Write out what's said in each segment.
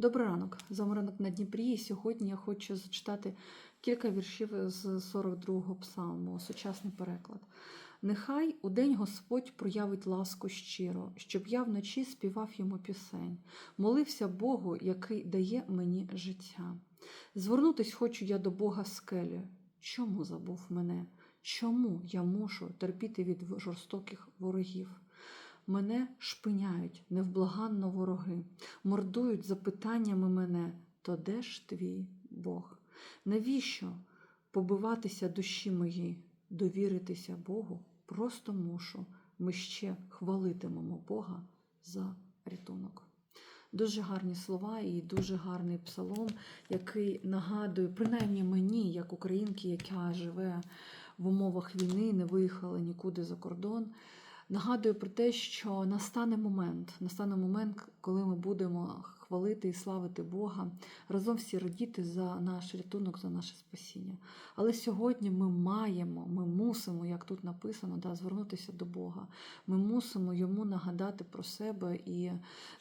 Добрий ранок. Заморанок на Дніпрі. І сьогодні я хочу зачитати кілька віршів з 42-го псалму, сучасний переклад. Нехай у день Господь проявить ласку щиро, щоб я вночі співав йому пісень, молився Богу, який дає мені життя. Звернутись хочу я до Бога скелі. Чому забув мене? Чому я мушу терпіти від жорстоких ворогів? Мене шпиняють невблаганно вороги, мордують запитаннями мене, то де ж твій Бог? Навіщо побиватися душі мої, довіритися Богу? Просто мушу. Ми ще хвалитимемо Бога за рятунок. Дуже гарні слова і дуже гарний псалом, який нагадує, принаймні мені, як українки, яка живе в умовах війни, не виїхала нікуди за кордон. Нагадує про те, що настане момент, настане момент, коли ми будемо хвалити і славити Бога, разом всі радіти за наш рятунок, за наше спасіння. Але сьогодні ми маємо, ми мусимо, як тут написано, да, звернутися до Бога. Ми мусимо йому нагадати про себе, і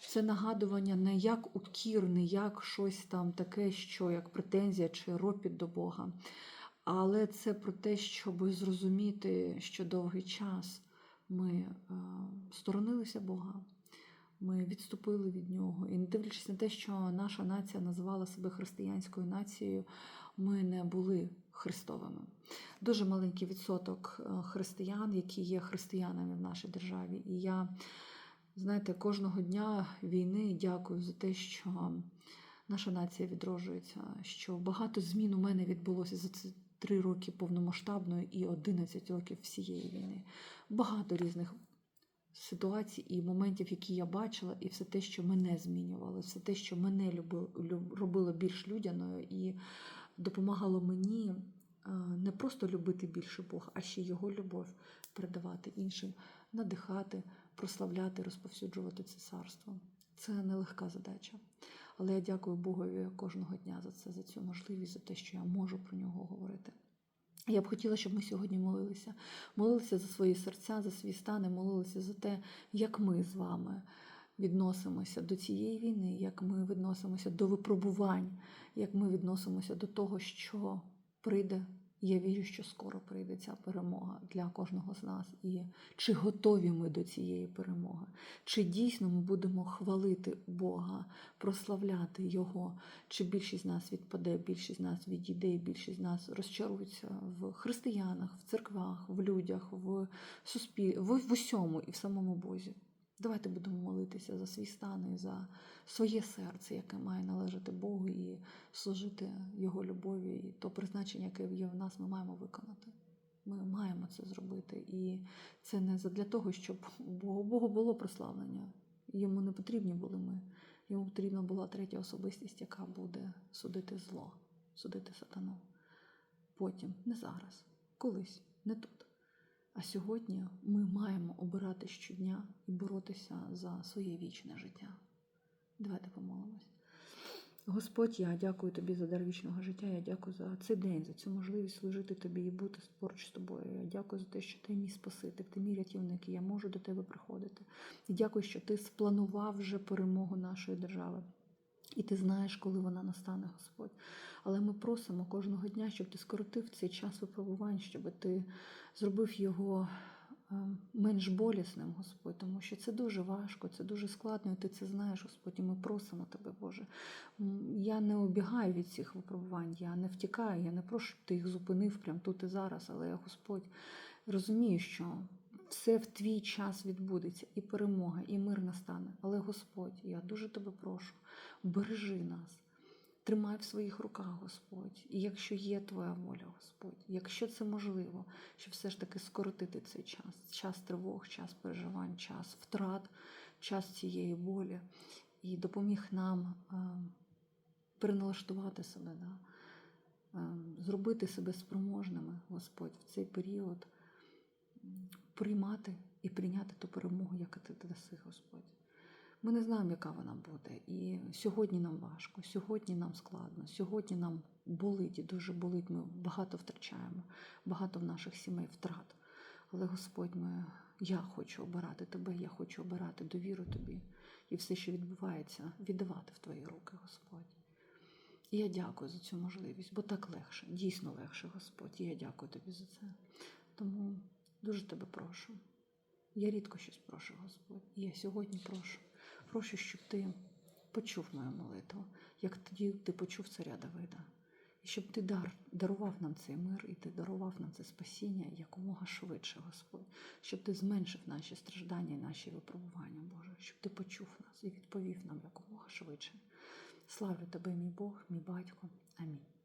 це нагадування не як укір, не як щось там таке, що як претензія чи ропіт до Бога. Але це про те, щоб зрозуміти, що довгий час ми е, сторонилися Бога, ми відступили від нього. І не дивлячись на те, що наша нація називала себе християнською нацією, ми не були христовими. Дуже маленький відсоток е, християн, які є християнами в нашій державі. І я, знаєте, кожного дня війни дякую за те, що наша нація відроджується, що багато змін у мене відбулося за Три роки повномасштабної і 11 років всієї війни. Багато різних ситуацій і моментів, які я бачила, і все те, що мене змінювало, все те, що мене робило більш людяною і допомагало мені не просто любити більше Бога, а ще його любов передавати іншим, надихати, прославляти, розповсюджувати це царство. Це нелегка задача. Але я дякую Богові кожного дня за це, за цю можливість, за те, що я можу про нього говорити. Я б хотіла, щоб ми сьогодні молилися. Молилися за свої серця, за свій стан, і молилися за те, як ми з вами відносимося до цієї війни, як ми відносимося до випробувань, як ми відносимося до того, що прийде. Я вірю, що скоро прийде ця перемога для кожного з нас. І чи готові ми до цієї перемоги? Чи дійсно ми будемо хвалити Бога, прославляти Його? Чи більшість з нас відпаде, більшість з нас відійде, більшість з нас розчарується в християнах, в церквах, в людях, в суспіль... в усьому і в самому Бозі? Давайте будемо молитися за свій стан і за своє серце, яке має належати Богу, і служити Його любові, і то призначення, яке є в нас, ми маємо виконати. Ми маємо це зробити. І це не для того, щоб Богу, Богу було прославлення. Йому не потрібні були ми. Йому потрібна була третя особистість, яка буде судити зло, судити сатану. Потім, не зараз, колись, не тут. А сьогодні ми маємо обирати щодня і боротися за своє вічне життя. Давайте помолимось. Господь, я дякую тобі за дар вічного життя. Я дякую за цей день, за цю можливість служити тобі і бути поруч з тобою. Я дякую за те, що ти мій спаситель, ти мій рятівник, і я можу до тебе приходити. І дякую, що ти спланував вже перемогу нашої держави. І ти знаєш, коли вона настане, Господь. Але ми просимо кожного дня, щоб ти скоротив цей час випробувань, щоб ти зробив його менш болісним, Господь, тому що це дуже важко, це дуже складно, і ти це знаєш, Господь, і ми просимо тебе, Боже. Я не обігаю від цих випробувань, я не втікаю, я не прошу, щоб ти їх зупинив прямо тут і зараз, але я, Господь, розумію, що все в твій час відбудеться, і перемога, і мир настане. Але Господь, я дуже тебе прошу, бережи нас. Тримай в своїх руках, Господь, і якщо є Твоя воля, Господь, якщо це можливо, щоб все ж таки скоротити цей час, час тривог, час переживань, час втрат, час цієї болі, і допоміг нам е, переналаштувати себе, да? е, зробити себе спроможними, Господь, в цей період приймати і прийняти ту перемогу, яку ти даси, Господь. Ми не знаємо, яка вона буде. І сьогодні нам важко, сьогодні нам складно, сьогодні нам болить і дуже болить. Ми багато втрачаємо, багато в наших сімей втрат. Але Господь, ми, я хочу обирати тебе, я хочу обирати довіру тобі. і все, що відбувається, віддавати в Твої руки, Господь. І я дякую за цю можливість, бо так легше, дійсно легше, Господь. І я дякую тобі за це. Тому дуже тебе прошу. Я рідко щось прошу, Господь. І я сьогодні прошу. Прошу, щоб ти почув мою молитву, як тоді ти почув царя Давида. І щоб ти дар, дарував нам цей мир, і ти дарував нам це спасіння якомога швидше, Господь, щоб ти зменшив наші страждання і наші випробування, Боже, щоб ти почув нас і відповів нам якомога швидше. Славлю тебе, мій Бог, мій батько. Амінь.